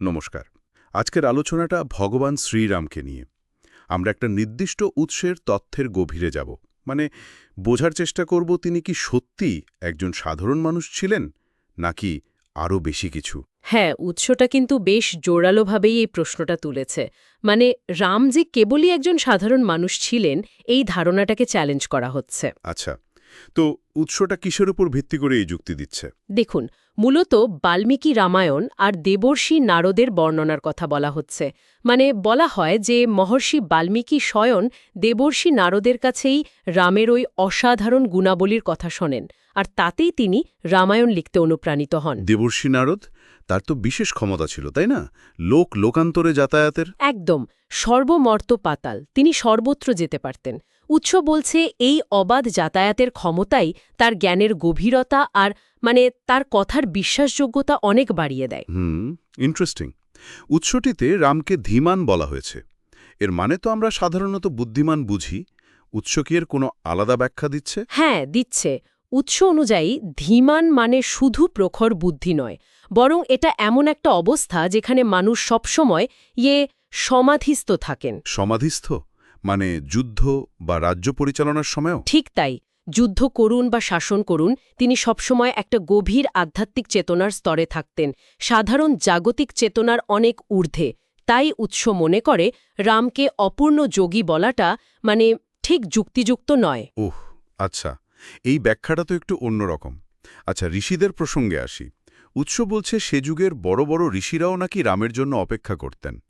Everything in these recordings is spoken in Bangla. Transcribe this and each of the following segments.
নমস্কার। আজকের আলোচনাটা ভগবান শ্রীরামকে নিয়ে। আমরা একটা নির্দিষ্ট উৎসের তথ্যের গভীরে যাব। মানে বোঝার চেষ্টা করব তিনি কি সত্যি একজন সাধারণ মানুষ ছিলেন নাকি আরও বেশি কিছু? হ্যাঁ উৎসটা কিন্তু বেশ জোরালোভাবেই এই প্রশ্নটা তুলেছে। মানে রাম যে কেবলই একজন সাধারণ মানুষ ছিলেন এই ধারণাটাকে চ্যালেঞ্জ করা হচ্ছে। আচ্ছা তো উৎসটা কিসের উপর ভিত্তি করে এই যুক্তি দিচ্ছে? দেখুন মূলত বাল্মীকি রামায়ণ আর দেবর্ষি নারদের বর্ণনার কথা বলা হচ্ছে। মানে বলা হয় যে মহর্ষি বাল্মীকি স্বয়ন দেবর্ষি নারদের কাছেই রামের ওই অসাধারণ গুণাবলীর কথা শোনেন আর তাতেই তিনি রামায়ণ লিখতে অনুপ্রাণিত হন। দেবর্ষী নারদ? তার তো বিশেষ ক্ষমতা ছিল তাই না? লোক লোকান্তরে যাতায়াতের? একদম সর্বমর্ত পাতাল তিনি সর্বত্র যেতে পারতেন। উৎস বলছে এই অবাধ যাতায়াতের ক্ষমতাই তার জ্ঞানের গভীরতা আর মানে তার কথার বিশ্বাসযোগ্যতা অনেক বাড়িয়ে দেয়। হুম ইন্টারেস্টিং উৎসটিতে রামকে ধীমান বলা হয়েছে। এর মানে তো আমরা সাধারণত বুদ্ধিমান বুঝি। উৎস কি এর কোনো আলাদা ব্যাখ্যা দিচ্ছে? হ্যাঁ দিচ্ছে। উৎস অনুযায়ী ধীমান মানে শুধু প্রখর বুদ্ধি নয় বরং এটা এমন একটা অবস্থা যেখানে মানুষ সবসময় ইয়ে সমাধিস্থ থাকেন। সমাধিস্থ? মানে যুদ্ধ বা রাজ্য পরিচালনার সময়ও? ঠিক তাই। যুদ্ধ করুন বা শাসন করুন তিনি সবসময় একটা গভীর আধ্যাত্মিক চেতনার স্তরে থাকতেন। সাধারণ জাগতিক চেতনার অনেক ঊর্ধ্বে। তাই উৎস মনে করে রামকে অপূর্ণ যোগী বলাটা মানে ঠিক যুক্তিযুক্ত নয়। ওহ আচ্ছা। এই ব্যাখ্যাটা তো একটু অন্যরকম আচ্ছা ঋষিদের প্রসঙ্গে আসি। উৎস বলছে সে যুগের বড় বড় ঋষিরাও নাকি রামের জন্য অপেক্ষা করতেন।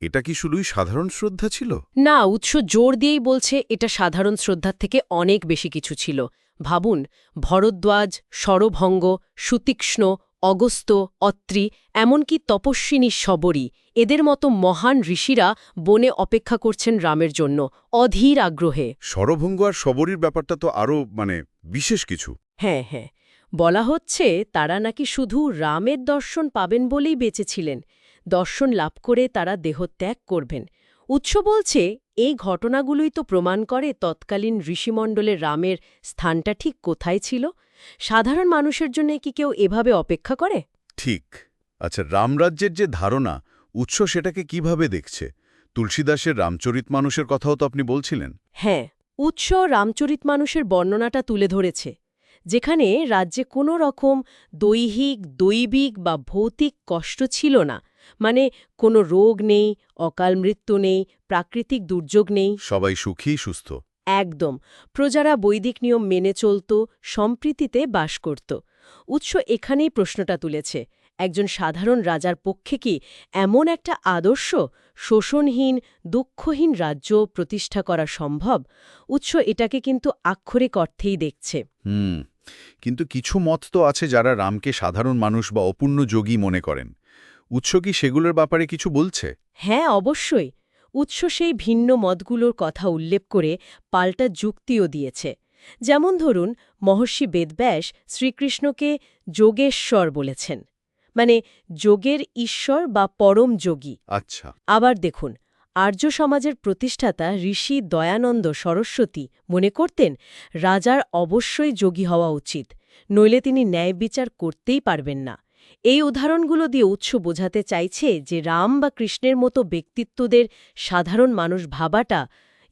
এটা কি শুধুই সাধারণ শ্রদ্ধা ছিল? না উৎস জোর দিয়েই বলছে এটা সাধারণ শ্রদ্ধার থেকে অনেক বেশি কিছু ছিল। ভাবুন ভরদ্বাজ সরভঙ্গ সুতীক্ষ্ণ অগস্ত অত্রি এমনকি তপস্বিনী শবরী এদের মতো মহান ঋষিরা বনে অপেক্ষা করছেন রামের জন্য অধীর আগ্রহে। সরভঙ্গ আর সবরীর ব্যাপারটা তো আরও মানে বিশেষ কিছু। হ্যাঁ হ্যাঁ। বলা হচ্ছে তারা নাকি শুধু রামের দর্শন পাবেন বলেই বেঁচেছিলেন। দর্শন লাভ করে তারা দেহত্যাগ করবেন। উৎস বলছে এই ঘটনাগুলোই তো প্রমাণ করে তৎকালীন ঋষিমণ্ডলের রামের স্থানটা ঠিক কোথায় ছিল। সাধারণ মানুষের জন্য কি কেউ এভাবে অপেক্ষা করে? ঠিক। আচ্ছা রামরাজ্যের যে ধারণা উৎস সেটাকে কীভাবে দেখছে? তুলসীদাসের রামচরিত মানুষের কথাও তো আপনি বলছিলেন। হ্যাঁ উৎস রামচরিত মানুষের বর্ণনাটা তুলে ধরেছে যেখানে রাজ্যে কোনো রকম দৈহিক দৈবিক বা ভৌতিক কষ্ট ছিল না। মানে কোনো রোগ নেই অকাল মৃত্যু নেই প্রাকৃতিক দুর্যোগ নেই। সবাই সুখী সুস্থ। একদম। প্রজারা বৈদিক নিয়ম মেনে চলত সম্প্রীতিতে বাস করত। উৎস এখানেই প্রশ্নটা তুলেছে একজন সাধারণ রাজার পক্ষে কি এমন একটা আদর্শ শোষণহীন দুঃখহীন রাজ্য প্রতিষ্ঠা করা সম্ভব? উৎস এটাকে কিন্তু আক্ষরিক অর্থেই দেখছে। হুম কিন্তু কিছু মত তো আছে যারা রামকে সাধারণ মানুষ বা অপূর্ণ যোগী মনে করেন। উৎস কি সেগুলোর ব্যাপারে কিছু বলছে? হ্যাঁ অবশ্যই। উৎস সেই ভিন্ন মতগুলোর কথা উল্লেখ করে পাল্টা যুক্তিও দিয়েছে। যেমন ধরুন মহর্ষি বেদব্যাস শ্রীকৃষ্ণকে যোগেশ্বর বলেছেন। মানে যোগের ঈশ্বর বা পরম যোগী। আচ্ছা। আবার দেখুন আর্য সমাজের প্রতিষ্ঠাতা ঋষি দয়ানন্দ সরস্বতী মনে করতেন রাজার অবশ্যই যোগী হওয়া উচিত নইলে তিনি ন্যায় বিচার করতেই পারবেন না। এই উদাহরণগুলো দিয়ে উৎস বোঝাতে চাইছে যে রাম বা কৃষ্ণের মতো ব্যক্তিত্বদের সাধারণ মানুষ ভাবাটা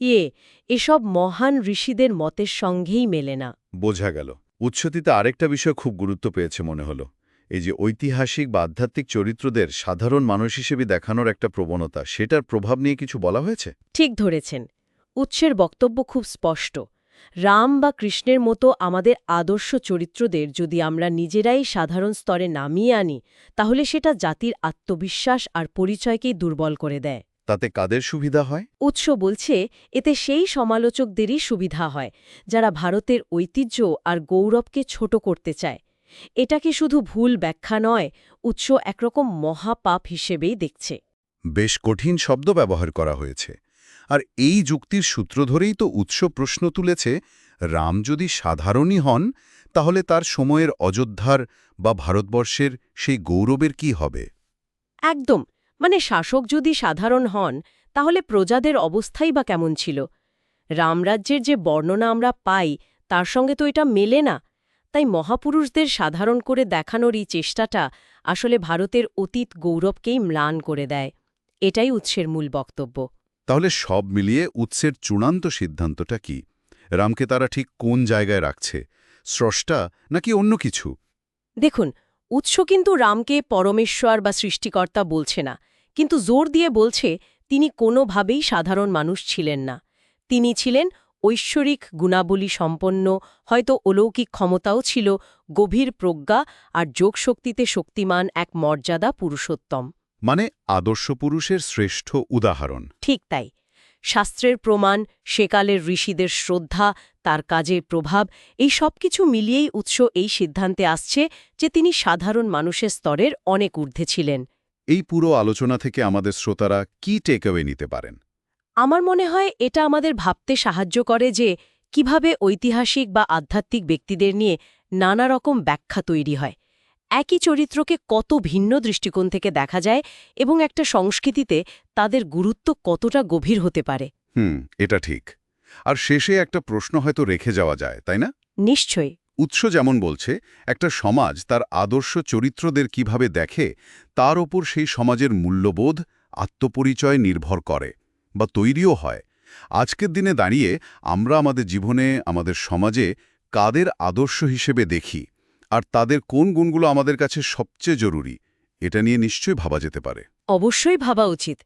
ইয়ে এসব মহান ঋষিদের মতের সঙ্গেই মেলে না। বোঝা গেল। উৎসতিতে আরেকটা বিষয় খুব গুরুত্ব পেয়েছে মনে হলো। এই যে ঐতিহাসিক বা আধ্যাত্মিক চরিত্রদের সাধারণ মানুষ হিসেবে দেখানোর একটা প্রবণতা সেটার প্রভাব নিয়ে কিছু বলা হয়েছে? ঠিক ধরেছেন। উৎসের বক্তব্য খুব স্পষ্ট। রাম বা কৃষ্ণের মতো আমাদের আদর্শ চরিত্রদের যদি আমরা নিজেরাই সাধারণ স্তরে নামিয়ে আনি তাহলে সেটা জাতির আত্মবিশ্বাস আর পরিচয়কেই দুর্বল করে দেয়। তাতে কাদের সুবিধা হয়? উৎস বলছে এতে সেই সমালোচকদেরই সুবিধা হয় যারা ভারতের ঐতিহ্য আর গৌরবকে ছোট করতে চায়। এটাকে শুধু ভুল ব্যাখ্যা নয় উৎস একরকম মহাপাপ হিসেবেই দেখছে। বেশ কঠিন শব্দ ব্যবহার করা হয়েছে। আর এই যুক্তির সূত্র ধরেই তো উৎস প্রশ্ন তুলেছে, রাম যদি সাধারণই হন, তাহলে তার সময়ের অযোধ্যার বা ভারতবর্ষের সেই গৌরবের কি হবে? একদম। মানে শাসক যদি সাধারণ হন, তাহলে প্রজাদের অবস্থাই বা কেমন ছিল? রামরাজ্যের যে বর্ণনা আমরা পাই, তার সঙ্গে তো এটা মেলে না। তাই মহাপুরুষদের সাধারণ করে দেখানোর এই চেষ্টাটা আসলে ভারতের অতীত গৌরবকেই ম্লান করে দেয়। এটাই উৎসের মূল বক্তব্য। তাহলে সব মিলিয়ে উৎসের চূড়ান্ত সিদ্ধান্তটা কি? রামকে তারা ঠিক কোন জায়গায় রাখছে? স্রষ্টা নাকি অন্য কিছু? দেখুন, উৎস কিন্তু রামকে পরমেশ্বর বা সৃষ্টিকর্তা বলছে না, কিন্তু জোর দিয়ে বলছে তিনি কোনোভাবেই সাধারণ মানুষ ছিলেন না। তিনি ছিলেন ঐশ্বরিক গুণাবলী সম্পন্ন, হয়তো অলৌকিক ক্ষমতাও ছিল, গভীর প্রজ্ঞা আর যোগশক্তিতে শক্তিমান এক মর্যাদা পুরুষোত্তম। মানে আদর্শ পুরুষের শ্রেষ্ঠ উদাহরণ। ঠিক তাই। শাস্ত্রের প্রমাণ সেকালের ঋষিদের শ্রদ্ধা তার কাজের প্রভাব এই সব কিছু মিলিয়েই উৎস এই সিদ্ধান্তে আসছে যে তিনি সাধারণ মানুষের স্তরের অনেক ঊর্ধ্বে ছিলেন। এই পুরো আলোচনা থেকে আমাদের শ্রোতারা কি টেকঅ্যাওয়ে নিতে পারেন? আমার মনে হয় এটা আমাদের ভাবতে সাহায্য করে যে কীভাবে ঐতিহাসিক বা আধ্যাত্মিক ব্যক্তিদের নিয়ে নানা রকম ব্যাখ্যা তৈরি হয়। একই চরিত্রকে কত ভিন্ন দৃষ্টিকোণ থেকে দেখা যায় এবং একটা সংস্কৃতিতে তাদের গুরুত্ব কতটা গভীর হতে পারে। হুম এটা ঠিক। আর শেষে একটা প্রশ্ন হয়তো রেখে যাওয়া যায় তাই না? নিশ্চয়ই। উৎস যেমন বলছে একটা সমাজ তার আদর্শ চরিত্রদের কীভাবে দেখে তার ওপর সেই সমাজের মূল্যবোধ আত্মপরিচয় নির্ভর করে বা তৈরিও হয়। আজকের দিনে দাঁড়িয়ে আমরা আমাদের জীবনে আমাদের সমাজে কাদের আদর্শ হিসেবে দেখি আর তাদের কোন গুণগুলো আমাদের কাছে সবচেয়ে জরুরি, এটা নিয়ে নিশ্চয়ই ভাবা যেতে পারে। অবশ্যই ভাবা উচিত।